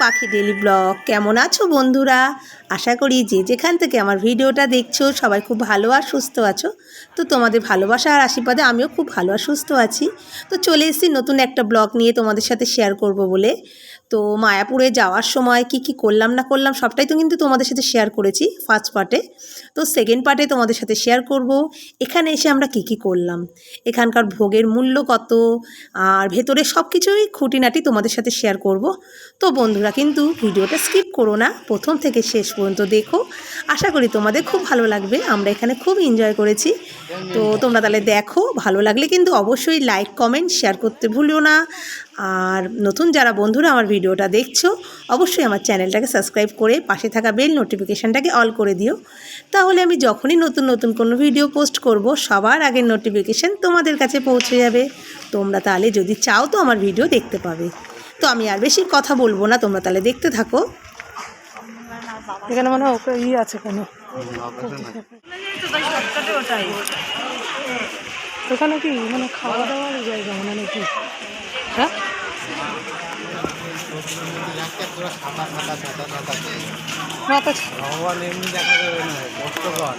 পাখি daily blog. কেমন আছো বন্ধুরা? আশা করি যে যেখান থেকে আমার ভিডিওটা দেখছ, সবাই খুব ভালো আর সুস্থ আছো। তো তোমাদের ভালোবাসা আর আশীর্বাদে আমিও খুব ভালো আর সুস্থ আছি। তো চলে এসেছি নতুন একটা ব্লগ নিয়ে তোমাদের সাথে শেয়ার করব বলে। তো মায়াপুরে যাওয়ার সময় কি কি করলাম, না করলাম, সবটাই তো কিন্তু তোমাদের সাথে শেয়ার করেছি ফার্স্ট পার্টে তো সেকেন্ড পার্টে তোমাদের সাথে শেয়ার করব, এখানে এসে আমরা কি কি করলাম? এখানকার ভোগের মূল্য কত? আর ভেতরে সব কিছুই খুঁটিনাটি তোমাদের সাথে শেয়ার করব। তো বন্ধুরা কিন্তু ভিডিওটা স্কিপ করো না, প্রথম থেকে শেষ পর্যন্ত দেখো। আশা করি তোমাদের খুব ভালো লাগবে। আমরা এখানে খুব এনজয় করেছি। তো তোমরা তাহলে দেখো, ভালো লাগলে কিন্তু অবশ্যই লাইক কমেন্ট শেয়ার করতে ভুলিও না। আর নতুন যারা বন্ধুরা আমার ভিডিওটা দেখছ, অবশ্যই আমার চ্যানেলটাকে সাবস্ক্রাইব করে পাশে থাকা বেল নোটিফিকেশানটাকে অল করে দিও। তাহলে আমি যখনই নতুন নতুন কোনো ভিডিও পোস্ট করব, সবার আগের নোটিফিকেশান তোমাদের কাছে পৌঁছে যাবে। তোমরা তাহলে যদি চাও তো আমার ভিডিও দেখতে পাবে। তো আমি আর বেশি কথা বলব না, তোমরা তাহলে দেখতে থাকো। এখানে মানে ওকে ই আছে কেন। ওখানে কি মানে খাওয়া দাওয়ার জায়গা মানে নাকি? হ্যাঁ? ভগবান এমনি দেখা যাবে না কষ্টকর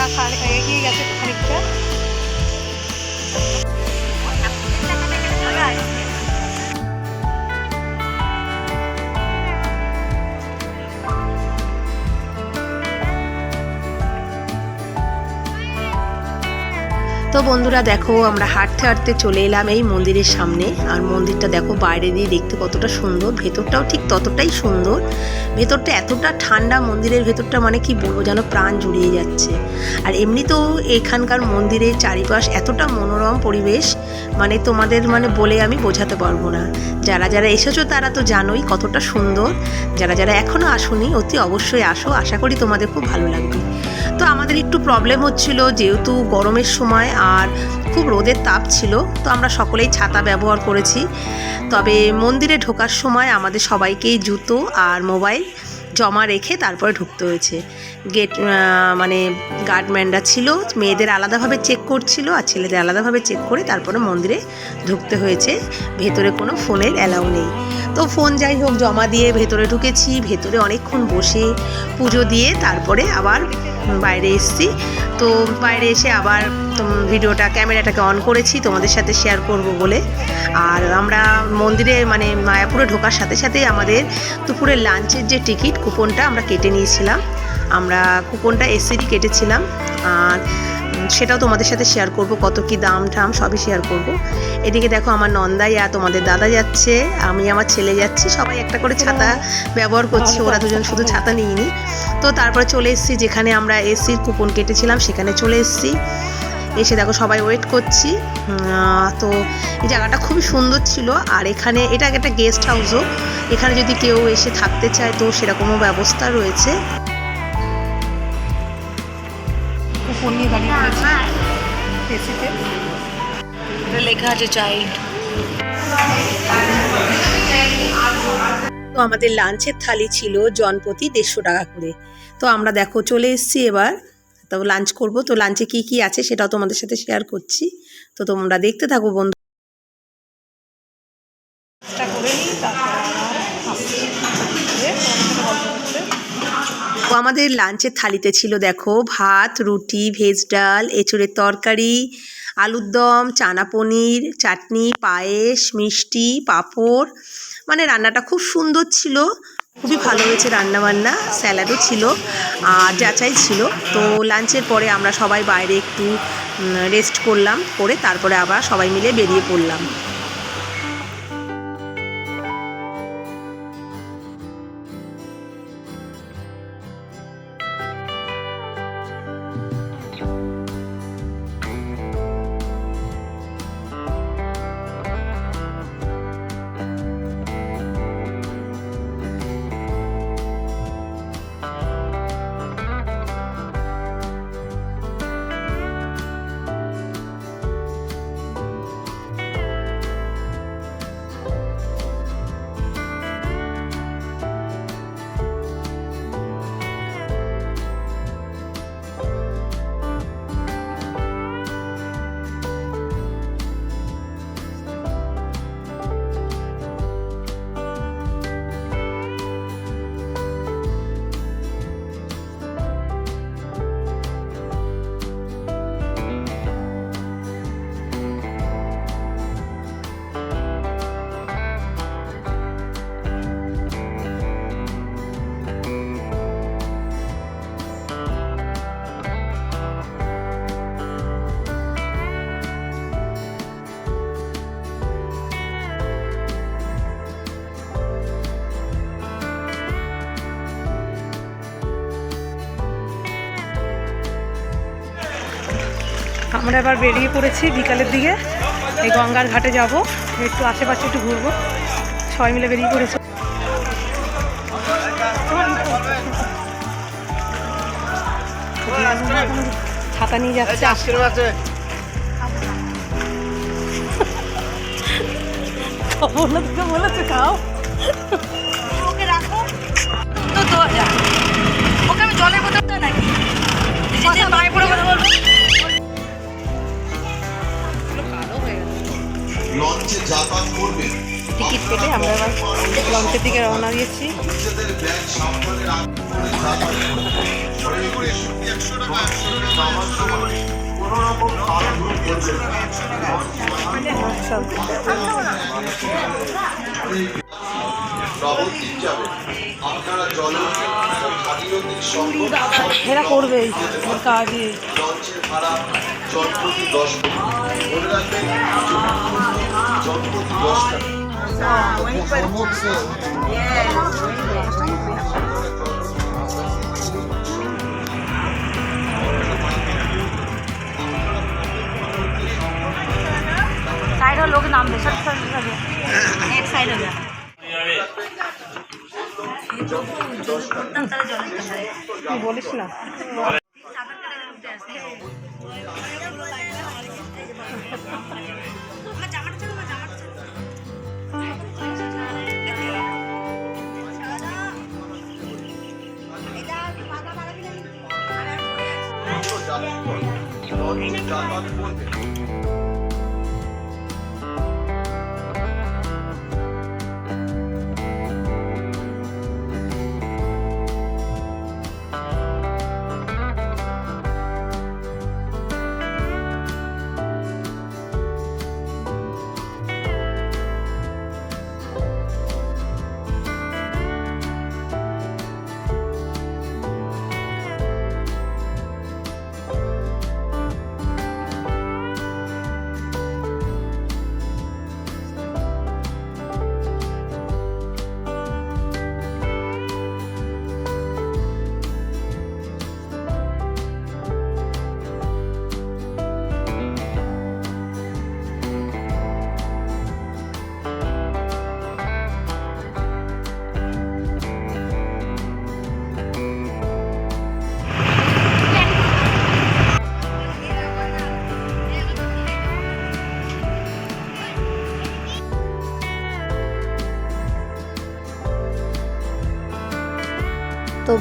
ওরা খান এগিয়ে গেছে খানিকটা। তো বন্ধুরা দেখো, আমরা হাঁটতে হাঁটতে চলে এলাম এই মন্দিরের সামনে। আর মন্দিরটা দেখো, বাইরে দিয়ে দেখতে কতটা সুন্দর। ভেতরটাও ঠিক ততটাই সুন্দর। ভেতরটা এতটা ঠান্ডা, মন্দিরের ভেতরটা মানে কি বলব যেন প্রাণ জুড়িয়ে যাচ্ছে। আর এমনিতেও এখানকার মন্দিরের চারিপাশ এতটা মনোরম পরিবেশ মানে তোমাদের মানে বলে আমি বোঝাতে পারব না। যারা যারা এসেছ তারা তো জানোই কতটা সুন্দর। যারা যারা এখনও আসোনি, অতি অবশ্যই আসো। আশা করি তোমাদের খুব ভালো লাগবে। তো আমাদের একটু প্রবলেম হচ্ছিল যেহেতু গরমের সময় আর খুব রোদের তাপ ছিল, তো আমরা সকলেই ছাতা ব্যবহার করেছি। তবে মন্দিরে ঢোকার সময় আমাদের সবাইকেই জুতো আর মোবাইল জমা রেখে তারপরে ঢুকতে হয়েছে। গেট মানে গার্ডম্যানরা ছিল, মেয়েদের আলাদাভাবে চেক করছিল আর ছেলেদের আলাদাভাবে চেক করে তারপরে মন্দিরে ঢুকতে হয়েছে। ভেতরে কোনো ফোনের অ্যালাউ নেই। তো ফোন যাই হোক, জমা দিয়ে ভেতরে ঢুকেছি, ভেতরে অনেকক্ষণ বসে পুজো দিয়ে তারপরে আবার বাইরে এসেছি। তো বাইরে এসে আবার ভিডিওটা, ক্যামেরাটাকে অন করেছি, তোমাদের সাথে শেয়ার করব বলে। আর আমরা মন্দিরে মানে মায়াপুরে ঢোকার সাথে সাথেই আমাদের দুপুরের লাঞ্চের যে টিকিট, কুপনটা আমরা কেটে নিয়েছিলাম। আমরা কুপনটা এসিরই কেটেছিলাম। আর সেটাও তোমাদের সাথে শেয়ার করব, কত কি দাম ঠাম সবই শেয়ার করব। এদিকে দেখো আমার নন্দাই আর তোমাদের দাদা যাচ্ছে, আমি আমার ছেলে যাচ্ছি, সবাই একটা করে ছাতা ব্যবহার করছে, ওরা দুজন শুধু ছাতা নিইনি। তো তারপরে চলে এসেছি, যেখানে আমরা এসির কুপন কেটেছিলাম, সেখানে চলে এসেছি। এসে দেখো সবাই ওয়েট করছি। তো এই জায়গাটা খুবই সুন্দর ছিল, আর এখানে এটা একটা গেস্ট হাউসও এখানে যদি কেউ এসে থাকতে চায়, তো সেরকমও ব্যবস্থা রয়েছে। কুপন নিয়ে দাঁড়িয়ে পড়েছি। এসিতে। এটা লেখা আছে চাইল্ড। তো আমাদের লাঞ্চের থালি ছিল জনপতি দেড়শো টাকা করে। তো আমরা দেখো চলে এসেছি এবার। তো লাঞ্চ করব। তো লাঞ্চে কি কি আছে সেটাও তোমাদের সাথে শেয়ার করছি। তো তোমরা দেখতে থাকো বন্ধু। আমাদের লাঞ্চের থালিতে ছিল, দেখো, ভাত, রুটি ভেজ ডাল, এঁচুড়ের তরকারি, আলুর দম, চানা পনির, চাটনি, পায়েস, মিষ্টি, পাঁপড়। মানে রান্নাটা খুব সুন্দর ছিল। খুবই ভালো হয়েছে রান্নাবান্না, স্যালাডও ছিল, আর যাচাই ছিল। তো লাঞ্চের পরে আমরা সবাই বাইরে একটু রেস্ট করলাম, করে তারপরে আবার সবাই মিলে বেরিয়ে পড়লাম। আমরা এবার বেরিয়ে পড়েছি বিকালের দিকে। এই গঙ্গার ঘাটে যাব। একটু আশেপাশে একটু ঘুরবো। সবাই মিলে বেরিয়ে পড়েছি। ছাতা নিয়ে যাচ্ছে। বলেছে খাও। ওকে রাখো। তো যায় ওকে আমি জলের বোতলটা নাকি? মায়ের বলব টিকিট কেটে আমরা এবার লঞ্চের দিকে রওনা দিয়েছি। আচ্ছা আপনারা জলকে ও খালি নদীর সঙ্গ এরা করবেই ওর কাজই লঞ্চের ভাড়া জনপ্রতি দশ টাকা মনে রাখবেন জনপ্রতি দশ টাকা साइड हो लोग नाम दे सब सब सब एक साइड हो गया তুই বলিস না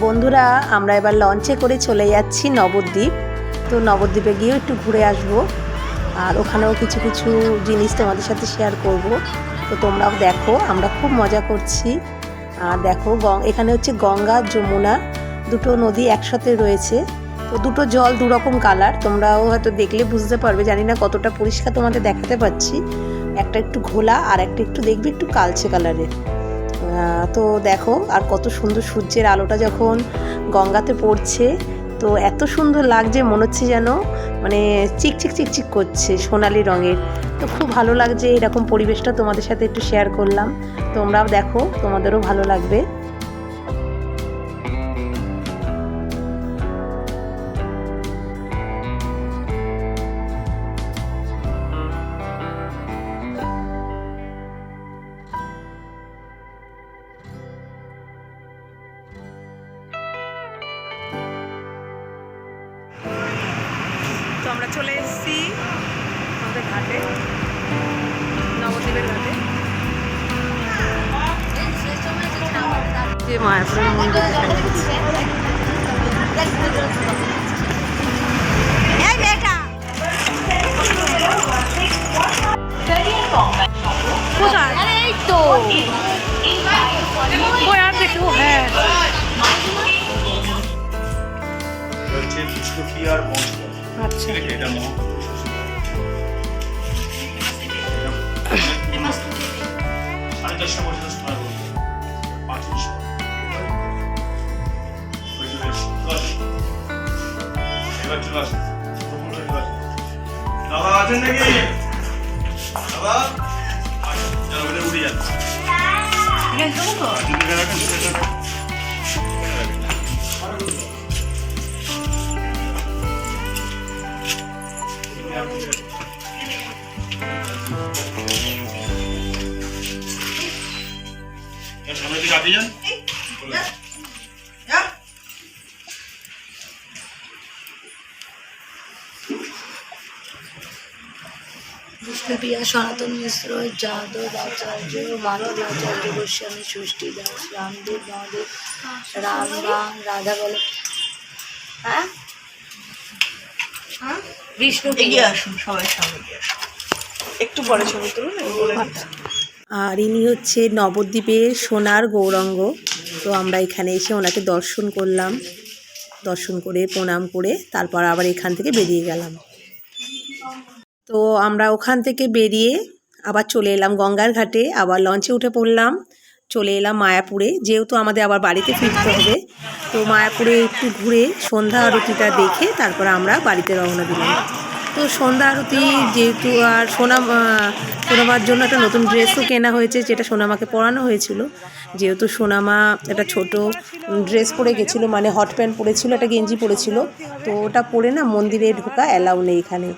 বন্ধুরা, আমরা এবার লঞ্চে করে চলে যাচ্ছি নবদ্বীপ। তো নবদ্বীপে গিয়েও একটু ঘুরে আসব। আর ওখানেও কিছু কিছু জিনিস তোমাদের সাথে শেয়ার করব। তো তোমরাও দেখো, আমরা খুব মজা করছি। আর দেখো এখানে হচ্ছে গঙ্গা, যমুনা দুটো নদী একসাথে রয়েছে। তো দুটো জল দু রকম কালার তোমরাও হয়তো দেখলে বুঝতে পারবে, জানি না কতটা পরিষ্কার তোমাদের দেখাতে পাচ্ছি। একটা একটু ঘোলা, আর একটা একটু দেখবে একটু কালচে কালারের তো দেখো আর কত সুন্দর সূর্যের আলোটা যখন গঙ্গাতে পড়ছে, তো এত সুন্দর লাগছে, মনে হচ্ছে যেন মানে চিকচিক চিকচিক করছে সোনালি রঙের। তো খুব ভালো লাগছে এরকম পরিবেশটা তোমাদের সাথে একটু শেয়ার করলাম। তোমরাও দেখো, তোমাদেরও ভালো লাগবে। আছেন নাকি দাদা চলো বলে উঠে যাচ্ছে যদি রাখেন সেটা সামনের দিকে আপনি যান বিষ্ণুপ্রিয়া সনাতন মিশ্র যাদব আচার্য মাধব আচার্য গোস্বামী ষষ্ঠী দাস রামদেব মহাদেব রাম রাম রাধা বল হ্যাঁ? বিষ্ণুপ্রিয়া আসুন সবাই সামনে একটু পরে ছবি তুলুন বলে আর ইনি হচ্ছে নবদ্বীপের সোনার গৌরাঙ্গ। তো আমরা এখানে এসে ওনাকে দর্শন করলাম। দর্শন করে প্রণাম করে তারপর আবার এখান থেকে বেরিয়ে গেলাম। তো আমরা ওখান থেকে বেরিয়ে আবার চলে এলাম গঙ্গার ঘাটে আবার লঞ্চে উঠে পড়লাম। চলে এলাম মায়াপুরে যেহেতু আমাদের আবার বাড়িতে ফিরতে হবে। তো মায়াপুরে একটু ঘুরে সন্ধ্যা আরতিটা দেখে তারপর আমরা বাড়িতে রওনা দিলাম। তো সন্ধ্যা আরতি যেহেতু আর আহ, সোনামার জন্য একটা নতুন ড্রেসও কেনা হয়েছে যেটা সোনামাকে পরানো হয়েছিল। যেহেতু সোনামা একটা ছোট ড্রেস পরে গেছিল মানে হট প্যান্ট পরেছিল একটা গেঞ্জি পরেছিল। তো ওটা পরে না মন্দিরে ঢোকা অ্যালাউ নেই এখানে।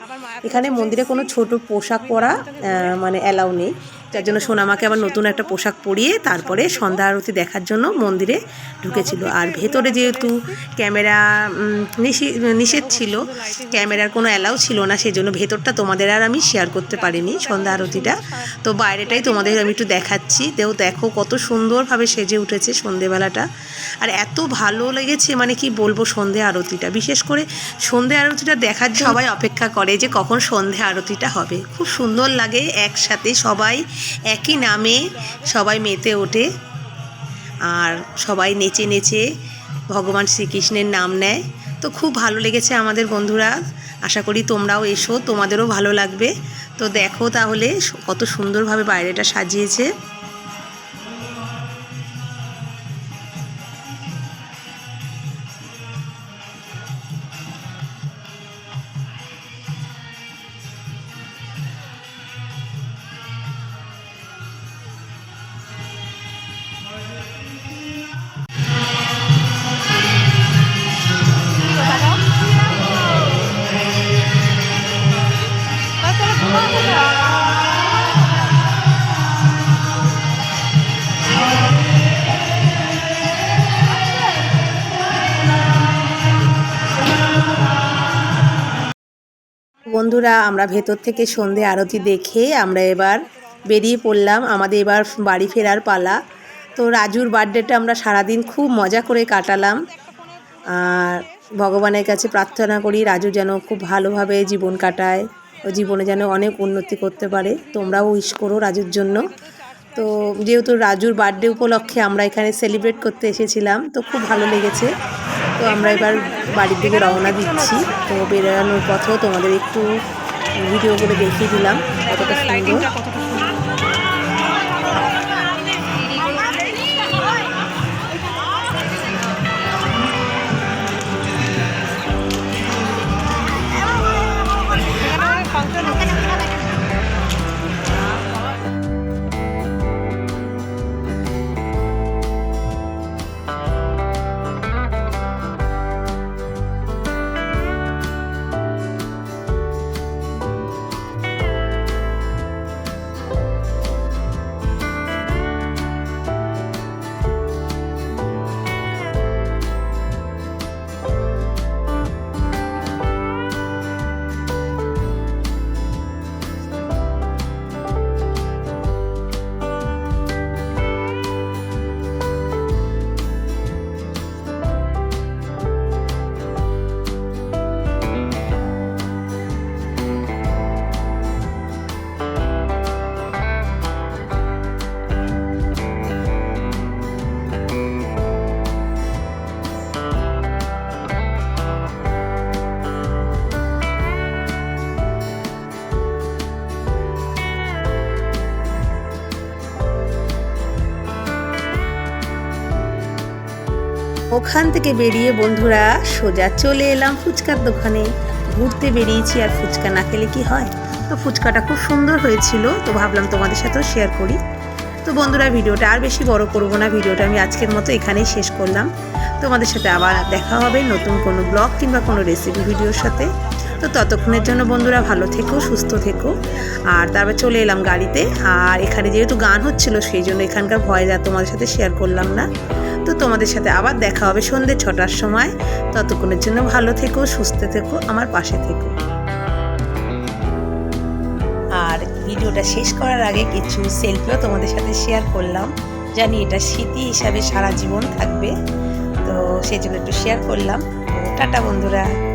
এখানে মন্দিরে কোনো ছোট পোশাক পরা মানে অ্যালাউ নেই। যার জন্য সোনামাকে আবার নতুন একটা পোশাক পরিয়ে তারপরে সন্ধ্যা আরতি দেখার জন্য মন্দিরে ঢুকেছিল। আর ভেতরে যেহেতু ক্যামেরা নিষেধ ছিল, ক্যামেরার কোনো অ্যালাউ ছিল না সেই জন্য ভেতরটা তোমাদের আর আমি শেয়ার করতে পারিনি সন্ধ্যা আরতিটা। তো বাইরেটাই তোমাদের আমি একটু দেখাচ্ছি। তেও দেখো কত সুন্দরভাবে সেজে উঠেছে সন্ধেবেলাটা। আর এত ভালো লেগেছে মানে কি বলব সন্ধে আরতিটা। বিশেষ করে সন্ধে আরতিটা দেখার সবাই অপেক্ষা করে যে কখন সন্ধে আরতিটা হবে। খুব সুন্দর লাগে একসাথে সবাই একই নামে সবাই মেতে ওঠে আর সবাই নেচে নেচে ভগবান শ্রীকৃষ্ণের নাম নেয়। তো খুব ভালো লেগেছে আমাদের বন্ধুরা। আশা করি তোমরাও এসো, তোমাদেরও ভালো লাগবে। তো দেখো তাহলে কত সুন্দরভাবে বাইরেটা সাজিয়েছে। বন্ধুরা, আমরা ভেতর থেকে সন্ধে আরতি দেখে আমরা এবার বেরিয়ে পড়লাম আমাদের এবার বাড়ি ফেরার পালা। তো রাজুর বার্থডেটা আমরা সারাদিন খুব মজা করে কাটালাম। আর ভগবানের কাছে প্রার্থনা করি রাজু যেন খুব ভালোভাবে জীবন কাটায় ও জীবনে যেন অনেক উন্নতি করতে পারে। তোমরাও উইশ করো রাজুর জন্য। তো যেহেতু রাজুর বার্থডে উপলক্ষে আমরা এখানে সেলিব্রেট করতে এসেছিলাম, তো খুব ভালো লেগেছে। তো আমরা এবার বাড়ির দিকে রওনা দিচ্ছি। তো বেরোনোর পথেও তোমাদের একটু ভিডিও করে দেখিয়ে দিলাম, কতটা সুন্দর। ওখান থেকে বেরিয়ে বন্ধুরা সোজা চলে এলাম ফুচকার দোকানে। ঘুরতে বেরিয়েছি আর ফুচকা না খেলে কি হয়? তো ফুচকাটা খুব সুন্দর হয়েছিল, তো ভাবলাম তোমাদের সাথেও শেয়ার করি। তো বন্ধুরা, ভিডিওটা আর বেশি বড় করব না, ভিডিওটা আমি আজকের মতো এখানেই শেষ করলাম। তোমাদের সাথে আবার দেখা হবে নতুন কোনো ব্লগ কিংবা কোনো রেসিপি ভিডিওর সাথে। তো ততক্ষণের জন্য বন্ধুরা ভালো থেকো, সুস্থ থেকো। আর তারপর চলে এলাম গাড়িতে। আর এখানে যেহেতু গান হচ্ছিল, সেই জন্য এখানকার ভয়েস আর তোমাদের সাথে শেয়ার করলাম না। তো তোমাদের সাথে আবার দেখা হবে সন্ধ্যে ছটার সময়। ততক্ষণের জন্য ভালো থেকো, সুস্থ থেকো, আমার পাশে থেকো। আর ভিডিওটা শেষ করার আগে কিছু সেলফিও তোমাদের সাথে শেয়ার করলাম। জানি এটা স্মৃতি হিসাবে সারা জীবন থাকবে। তো সেই জন্য একটু শেয়ার করলাম। টাটা বন্ধুরা।